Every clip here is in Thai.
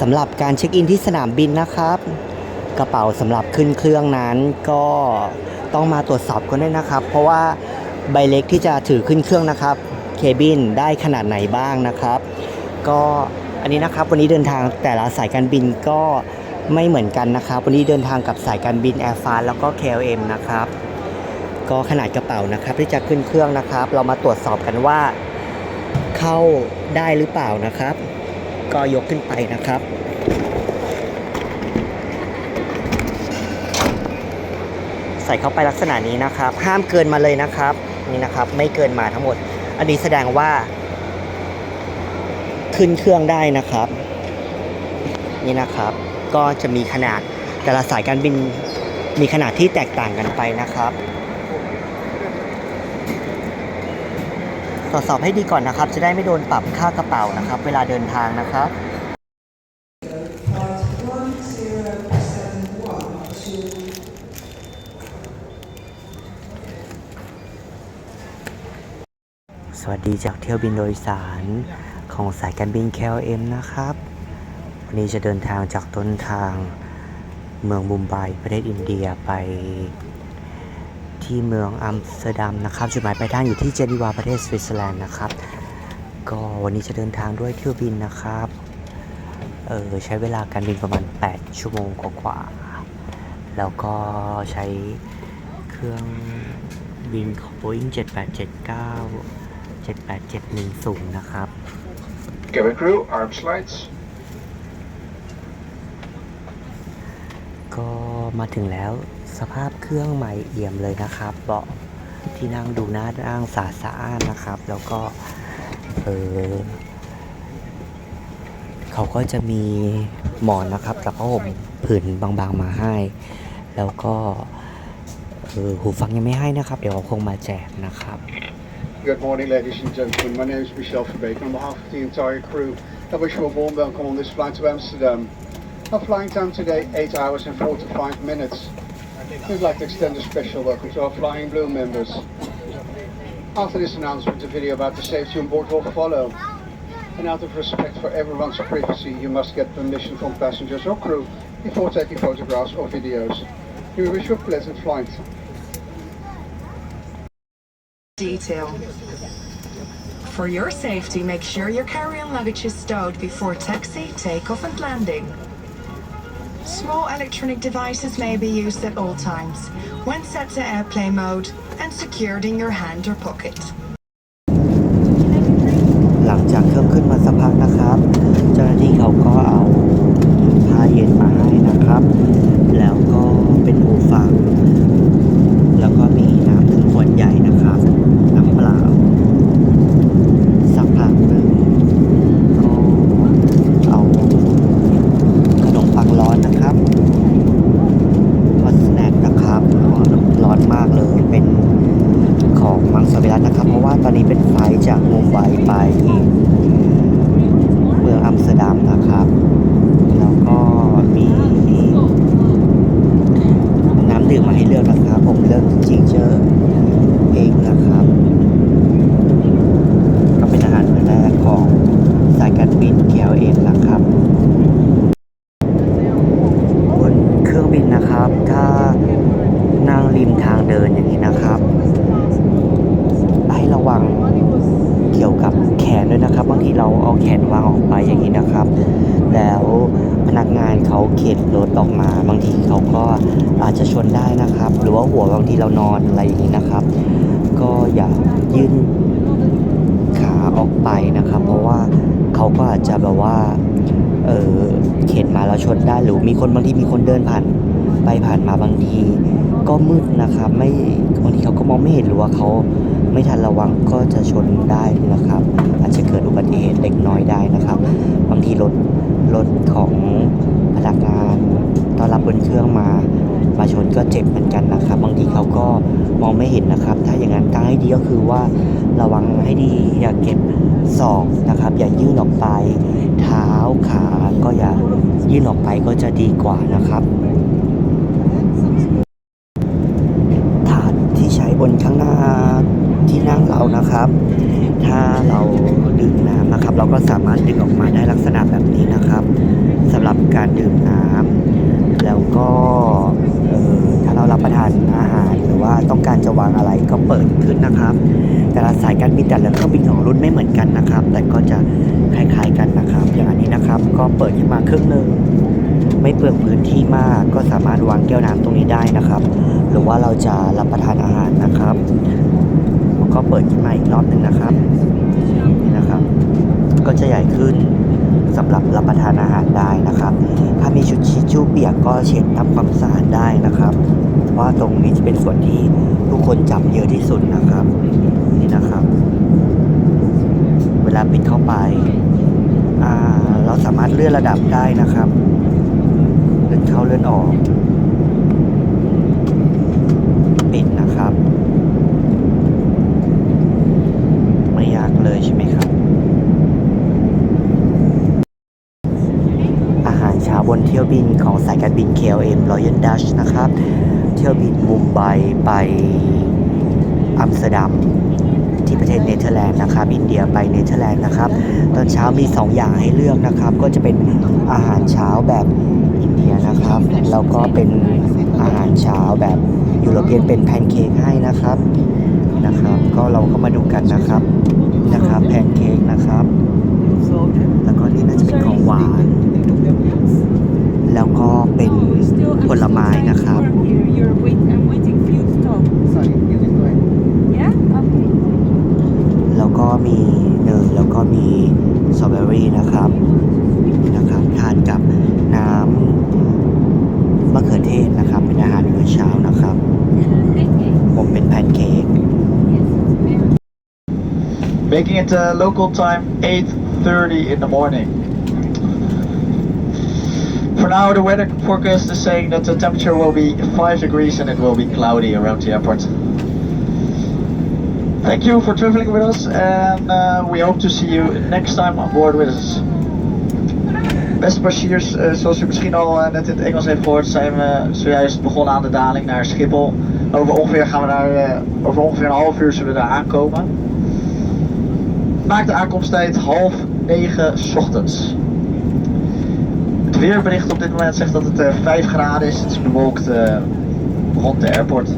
สำหรับการเช็คอินที่สนามบินนะครับ กระเป๋าสำหรับขึ้นเครื่องนั้นก็ต้องมาตรวจสอบกันด้วยนะครับ เพราะว่าใบเล็กที่จะถือขึ้นเครื่องนะครับ เคบินได้ขนาดไหนบ้างนะครับ ก็อันนี้นะครับวันนี้เดินทางแต่ละสายการบินก็ไม่เหมือนกันนะครับ วันนี้เดินทางกับสายการบินแอร์ฟ c e แล้วก็ KLM นะครับ ก็ขนาดกระเป๋านะครับที่จะขึ้นเครื่องนะครับ เรามาตรวจสอบกันว่าเข้าได้หรือเปล่านะครับ ก็ยกขึ้นไปนะครับใส่เข้าไปลักษณะนี้นะครับ ห้ามเกินมาเลยนะครับ นี่นะครับ ไม่เกินมาทั้งหมด อันนี้แสดงว่า ขึ้นเครื่องได้นะครับ นี่นะครับ ก็จะมีขนาดแต่ละสายการบินมีขนาดที่แตกต่างกันไปนะครับ ตรวจสอบให้ดีก่อนนะครับ จะได้ไม่โดนปรับค่ากระเป๋านะครับ เวลาเดินทางนะครับ สวัสดีจากเที่ยวบินโดยสารของสายการบิน KLM นะครับ วันนี้จะเดินทางจากต้นทางเมืองมุมไบประเทศอินเดียไป ที่เมืองอัมสเตอร์ดัมนะครับจุดหมายปลายทางอยู่ที่เจนีวาประเทศสวิตเซอร์แลนด์นะครับก็วันนี้จะเดินทางด้วยเที่ยวบินนะครับเออใช้เวลาการบินประมาณ 8 ชั่วโมงกว่าๆแล้วก็ใช้เครื่องบินของ Boeing 7879 78710 นะครับ Cabin crew, arm slides. ก็มาถึงแล้ว สภาพเครื่องใหม่เอี่ยมเลยนะครับเบาะที่นั่งดูน่านั่งสะอาดสะอ้านนะครับ แล้วก็เออเขาก็จะมีหมอนนะครับกับผ้าห่มผืนบางๆมาให้ แล้วก็เออหูฟังยังไม่ให้นะครับ เดี๋ยวเขาคงมาแจกนะครับ Good morning, ladies and gentlemen. My name is Michel Verbeek. On behalf of the entire crew, I wish you a warm welcome on this flight to Amsterdam. Our flying time today, 8 hours and 45 minutes. We'd like to extend a special welcome to our Flying Blue members. After this announcement, the video about the safety on board will follow. And out of respect for everyone's privacy, you must get permission from passengers or crew before taking photographs or videos. We wish you a pleasant flight. detail. For your safety, make sure your carry-on luggage is stowed before taxi, takeoff and landing. Small electronic devices may be used at all times, when set to airplane mode and secured in your hand or pocket. หลังจากเครื่องขึ้นมาสักพักนะครับ เจ้าหน้าที่เขาก็เอาผ้าเย็นมาให้นะครับ แล้วก็เป็นหูฟัง แล้วก็มีน้ำหนึ่งขวดใหญ่นะครับ น้ำเปล่า สักพักหนึ่งก็เอาขนมปังร้อนนะครับฮอตสแน็คนะครับร้อนมากเลยเป็น ของมังสวิรัตนะครับ เพราะว่าตอนนี้เป็นไฟล์จากมุม ไฟไปเมืองอัมสเตอร์ดัมนะครับ แล้วก็มีน้ำดื่มมาให้เลือกนะครับ ผมเลือกจิงเจอร์เองนะครับ ก็เป็นอาหารมื้อแรกของสายการบิน KLM นะครับนเครื่องบินนะครับ ถ้านั่งริมทางเดินอย่างนี้นะครับ ให้ระวังเกี่ยวกับแขนด้วยนะครับ บางที เราเอาแขนวางออกไปอย่างนี้นะครับ แล้วพนักงานเขาเข็นรถออกมา บางทีเขาก็อาจจะชนได้นะครับ หรือว่าหัวบางทีเรานอนอะไรอย่างนี้นะครับ ก็อย่ายื่นขาออกไปนะครับ เพราะว่าเขาก็อาจจะแบบว่าเออเข็นมาแล้วชนได้หรือมีคนบางทีมีคนเดินผ่านไปผ่านมาบางทีก็มืดนะครับ ไม่บางทีเขาก็มองไม่เห็นหรือว่าเขาไม่ทันระวังก็จะชนได้นะครับ บัติเหตุเล็กน้อยได้นะครับ บางทีรถรถของพนักงานตอนรับบนเครื่องมา มาชนก็เจ็บเหมือนกันนะครับ บางทีเขาก็มองไม่เห็นนะครับ ถ้าอย่างนั้นทางให้ดีก็คือว่าระวังให้ดีอย่าเก็บศอกนะครับ อย่ายื่นออกไป เท้าขาก็อย่ายื่นออกไปก็จะดีกว่านะครับถาดที่ใช้บนข้างหน้าที่นั่งเรานะครับ ถ้าเราดื่มน้ำนะครับ เราก็สามารถดึงออกมาได้ลักษณะแบบนี้นะครับสำรับการดื่มน้ำแล้วก็ถ้าเรารับประทานอาหารหรือว่าต้องการจะวางอะไรก็เปิดขึ้นนะครับ แต่ละสายการบินแต่ละเครื่องบินของรุ่นไม่เหมือนกันนะครับ แต่ก็จะคล้ายๆกันนะครับ อย่างอันนี้นะครับ ก็เปิดขึ้นมาครึ่งหนึ่งไม่เปลืองพื้นที่มากก็สามารถวางแก้วน้ำตรงนี้ได้นะครับ หรือว่าเราจะรับประทานอาหารนะครับ ก็เปิดขึ้นมาอีกรอบหนึ่งนะครับนี่นะครับ ก็จะใหญ่ขึ้นสำหรับรับประทานอาหารได้นะครับ ถ้ามีชุดชิชชู่เปียกก็เช็ดทำความสะอาดได้นะครับเพราะว่าตรงนี้จะเป็นส่วนที่ทุกคนจับเยอะที่สุดนะครับ นี่นะครับ เวลาปิดเข้าไปเราสามารถเลื่อนระดับได้นะครับ เลื่อนเข้าเลื่อนออก ปิดนะครับ ไม่ยากเลยใช่ไหมครับ อาหารเช้าบนเที่ยวบินของ สายการบิน KLM Royal Dutch นะครับ เที่ยวบินมุมไบไปอัมสเตอร์ดัมที่ประเทศเนเธอร์แลนด์นะครับ อินเดียไปเนเธอร์แลนด์นะครับ ตอนเช้ามี 2 อย่างให้เลือกนะครับ ก็จะเป็นอาหารเช้าแบบอินเดียนะครับ แล้วก็เป็นอาหารเช้าแบบยุโรเปียนเป็นแพนเค้กให้นะครับนะครับ ก็เราก็มาดูกันนะครับนะครับแพนเค้กนะครับ แล้วก็นี่น่าจะเป็นของหวาน ก็เป็นผลไม้นะครับ You're wait, I'm waiting for you to talk. Sorry, you can go ahead. Yeah? Okay. แล้วก็มีเนยแล้วก็มีสตรอเบอรี่นะครับนี่นะครับทานกับน้ำมะเขือเทศนะครับ เป็นอาหารมื้อเช้านะครับ ผมเป็นแพนเค้ก Making it uh, local time 8.30 in the morning. Now, the weather forecast is saying that the temperature will be 5 degrees and it will be cloudy around the airport. Thank you for traveling with us and uh, we hope to see you next time on board with us. Beste passagiers, eh, zoals u misschien al eh, net in het Engels heeft gehoord, zijn we zojuist begonnen aan de daling naar Schiphol. Over ongeveer gaan we daar, eh, over ongeveer een half uur zullen we daar aankomen. Maak de aankomsttijd half negen ochtends. Het weerbericht op dit moment zegt dat het eh, 5 graden is. Het is bewolkt eh, rond de airport.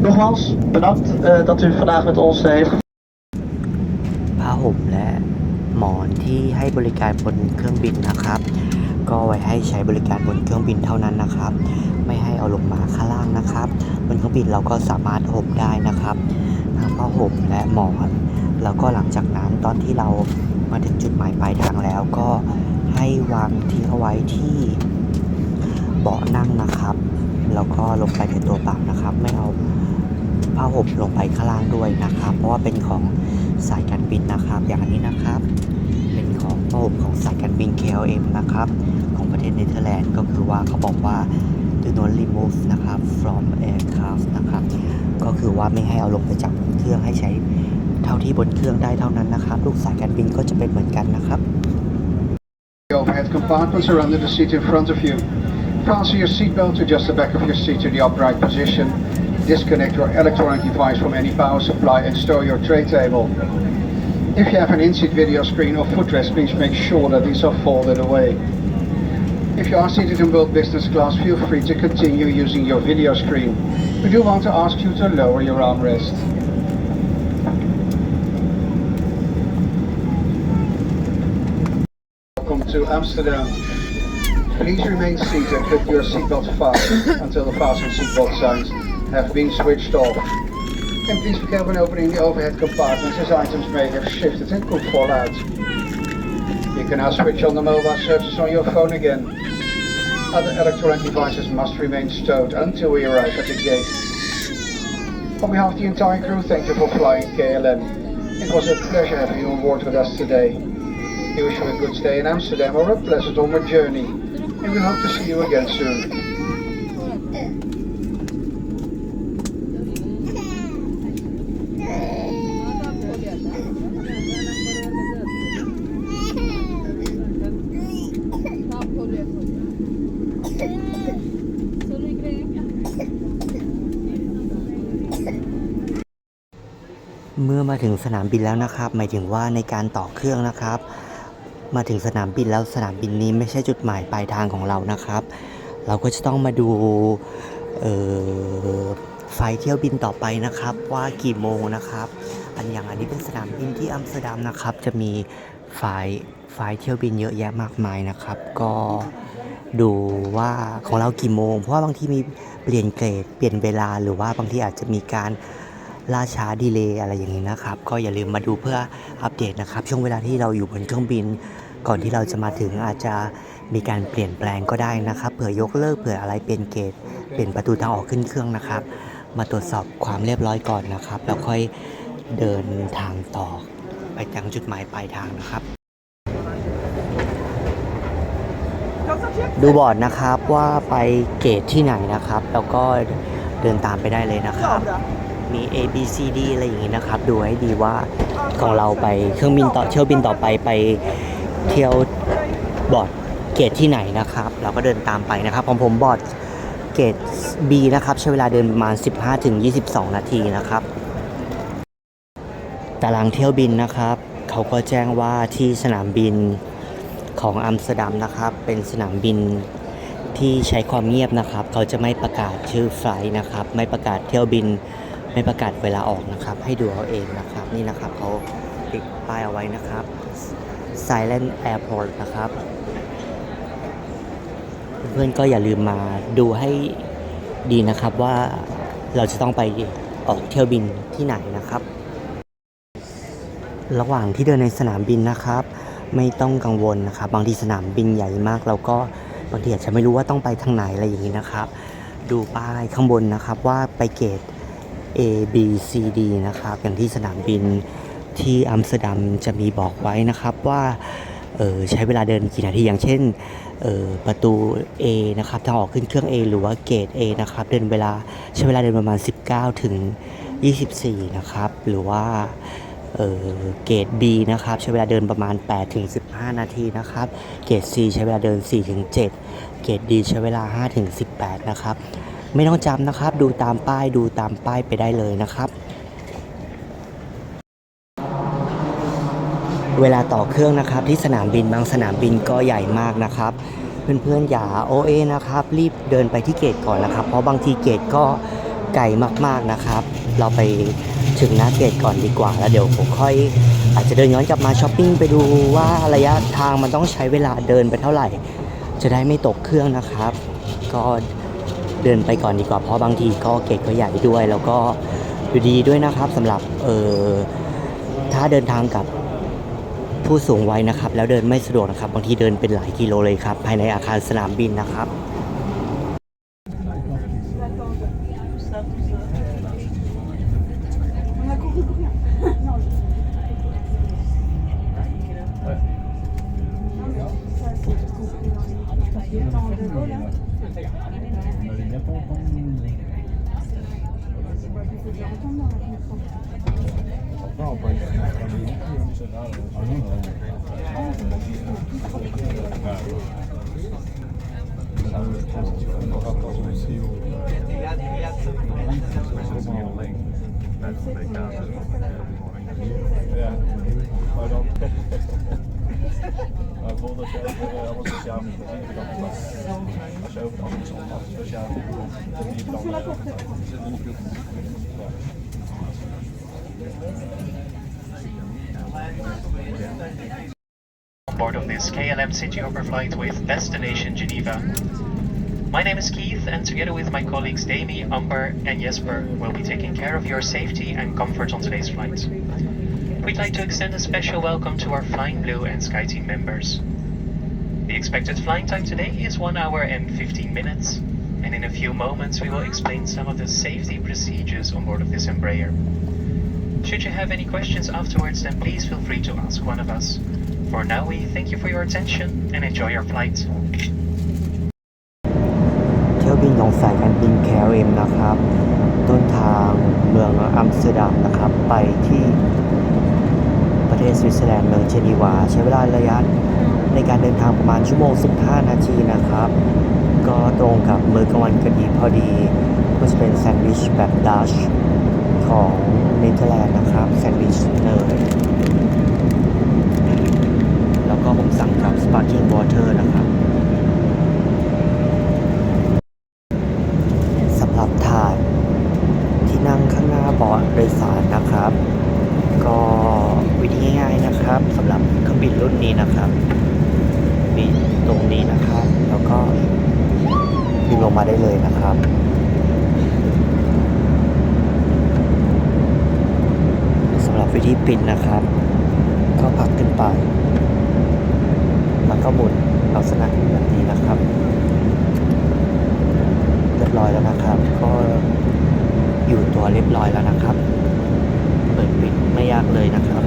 Nogmaals, bedankt eh, dat u vandaag met ons eh, heeft ผ้าห่มและหมอนที่ให้บริการบนเครื่องบินนะครับ ก็ไว้ให้ใช้บริการบนเครื่องบินเท่านั้นนะครับ ไม่ให้เอาลงมาข้างล่างนะครับ บนเครื่องบินเราก็สามารถห่มได้นะครับทั้งผ้าห่มและหมอน แล้วก็หลังจากนั้นตอนที่เรามาถึงจุดหมายปลายทางแล้วก็ ให้วางทิ้งเอาไว้ที่เบาะนั่งนะครับ แล้วก็ลงไปแต่ตัวเปล่านะครับ ไม่เอาผ้าห่มลงไปข้างล่างด้วยนะครับ เพราะว่าเป็นของสายการบินนะครับ อย่างนี้นะครับ เป็นของผ้าห่มของสายการบิน KLM นะครับ ของประเทศเนเธอร์แลนด์ก็คือว่าเขาบอกว่า do not remove นะครับ from aircraft นะครับ ก็คือว่าไม่ให้เอาลงไปจากบนเครื่องให้ใช้เท่าที่บนเครื่องได้เท่านั้นนะครับ ลูกสายการบินก็จะเป็นเหมือนกันนะครับ overhead compartments are under the seat in front of you. Fasten your seatbelt to just the back of your seat to the upright position. Disconnect your electronic device from any power supply and store your tray table. If you have an in-seat video screen or footrest, please make sure that these are folded away. If you are seated in both business class, feel free to continue using your video screen. We do want to ask you to lower your armrest. Welcome to Amsterdam. Please remain seated with your seatbelt fastened until the fasten seatbelt signs have been switched off. And please be careful when opening the overhead compartments as items may have shifted and could fall out. You can now switch on the mobile services on your phone again. Other electronic devices must remain stowed until we arrive at the gate. On behalf of the entire crew, thank you for flying KLM. It was a pleasure having you on board with us today. Wish you a good stay in Amsterdam or a pleasant onward journey. And we hope to see you again soon. เมื่อมาถึงสนามบินแล้วนะครับ หมายถึงว่าในการต่อเครื่องนะครับ มาถึงสนามบินแล้วสนามบินนี้ไม่ใช่จุดหมายปลายทางของเรานะครับ เราก็จะต้องมาดูไฟเที่ยวบินต่อไปนะครับ ว่ากี่โมงนะครับ อันอย่างอันนี้เป็นสนามบินที่อัมสเตอร์ดัมนะครับ จะมีไฟไฟเที่ยวบินเยอะแยะมากมายนะครับ ก็ดูว่าของเรากี่โมง เพราะว่าบางทีมีเปลี่ยนเกรดเปลี่ยนเวลาหรือว่าบางทีอาจจะมีการ ล่าช้าดีเลย์อะไรอย่างนี้นะครับ ก็อย่าลืมมาดูเพื่ออัปเดตนะครับ ช่วงเวลาที่เราอยู่บนเครื่องบิน ก่อนที่เราจะมาถึงอาจจะมีการเปลี่ยนแปลงก็ได้นะครับ เผื่อยกเลิกเผื่ออะไรเปลี่ยนเกตเปลี่ยนประตูทางออกขึ้นเครื่องนะครับ มาตรวจสอบความเรียบร้อยก่อนนะครับ แล้วค่อยเดินทางต่อไปยังจุดหมายปลายทางนะครับ ดูบอร์ดนะครับว่าไปเกตที่ไหนนะครับ แล้วก็เดินตามไปได้เลยนะครับ มี A B C D อะไรอย่างนี้นะครับ ดูให้ดีว่าของเราไปเครื่องบินต่อเที่ยวบินต่อไปไปเที่ยวบอร์ดเกตที่ไหนนะครับ เราก็เดินตามไปนะครับของผมบอร์ดเกต B นะครับใช้เวลาเดินประมาณ 15-22 นาทีนะครับ ตารางเที่ยวบินนะครับ เขาก็แจ้งว่าที่สนามบินของอัมสเตอร์ดัมนะครับ เป็นสนามบินที่ใช้ความเงียบนะครับ เขาจะไม่ประกาศชื่อไฟล์นะครับ ไม่ประกาศเที่ยวบิน ไม่ประกาศเวลาออกนะครับ ให้ดูเอาเองนะครับ นี่นะครับเขาติดป้ายเอาไว้นะครับ Silent Airport นะครับ เพื่อนๆก็อย่าลืมมาดูให้ดีนะครับว่าเราจะต้องไปออกเที่ยวบินที่ไหนนะครับ ระหว่างที่เดินในสนามบินนะครับ ไม่ต้องกังวลนะครับ บางทีสนามบินใหญ่มาก เราก็บางทีอาจจะไม่รู้ว่าต้องไปทางไหนอะไรอย่างนี้นะครับ ดูป้ายข้างบนนะครับว่าไปเกต A B C D นะครับอย่างที่สนามบินที่อัมสเตอร์ดัมจะมีบอกไว้นะครับว่าใช้เวลาเดินกี่นาทีอย่างเช่นประตู A นะครับทางออกขึ้นเครื่อง A หรือว่าเกต A นะครับเดินเวลาใช้เวลาเดินประมาณ 19 ถึง 24 นะครับ หรือว่าเกต B นะครับใช้เวลาเดินประมาณ 8 ถึง 15 นาทีนะครับ เกต C ใช้เวลาเดิน 4 ถึง 7 เกต D ใช้เวลา 5 ถึง 18 นะครับ ไม่ต้องจำนะครับ ดูตามป้ายดูตามป้ายไปได้เลยนะครับ เวลาต่อเครื่องนะครับ ที่สนามบินบางสนามบินก็ใหญ่มากนะครับ เพื่อนๆอย่าโอเอนะครับ รีบเดินไปที่เกตก่อนนะครับ เพราะบางทีเกตก็ไกลมากๆนะครับ เราไปถึงหน้าเกตก่อนดีกว่า แล้วเดี๋ยวผมค่อยอาจจะเดินย้อนกลับมาช้อปปิ้งไปดูว่าระยะทางมันต้องใช้เวลาเดินไปเท่าไหร่ จะได้ไม่ตกเครื่องนะครับ ก็ เดินไปก่อนดีกว่าเพราะบางทีก็เกตก็ใหญ่ด้วย แล้วก็อยู่ดีด้วยนะครับสำหรับเออถ้าเดินทางกับผู้สูงวัยนะครับ แล้วเดินไม่สะดวกนะครับ บางทีเดินเป็นหลายกิโลเลยครับ ภายในอาคารสนามบินนะครับ Ja, maar dan. Maar ik, jaar eh, alles sociaal met plezier pas. Als je dan board of this KLM City Hopper flight with destination Geneva. My name is Keith, and together with my colleagues Dami, Amber, and Jesper, we'll be taking care of your safety and comfort on today's flight. We'd like to extend a special welcome to our Flying Blue and SkyTeam members. The expected flying time today is 1 hour and 15 minutes, and in a few moments we will explain some of the safety procedures on board of this Embraer. Should you have any questions afterwards, then please feel free to ask one of us. For now, we thank you for your attention and enjoy your flight. เที่ยวบินของสายการบิน KLM นะครับ ต้นทางเมืองอัมสเตอร์ดัมนะครับ ไปที่ประเทศสวิตเซอร์แลนด์เมืองเจนีวา ใช้เวลาระยะ ในการเดินทางประมาณชั่วโมง 15 นาทีนะครับ ก็ตรงกับมื้อกลางวันพอดีพอดีก็จะเป็นแซนด์วิชแบบดัชของเนเธอร์แลนด์นะครับแซนด์วิชเนยแล้วก็ผมสั่งกับสปาร์กิ้งวอเตอร์นะครับ แล้วก็บินลงมาได้เลยนะครับสำหรับวิธีปิดนะครับ ก็พักขึ้นไป แล้วก็หมุนลักษณะแบบนี้นะครับเรียบร้อยแล้วนะครับ ก็อยู่ตัวเรียบร้อยแล้วนะครับ เปิดปิดไม่ยากเลยนะครับ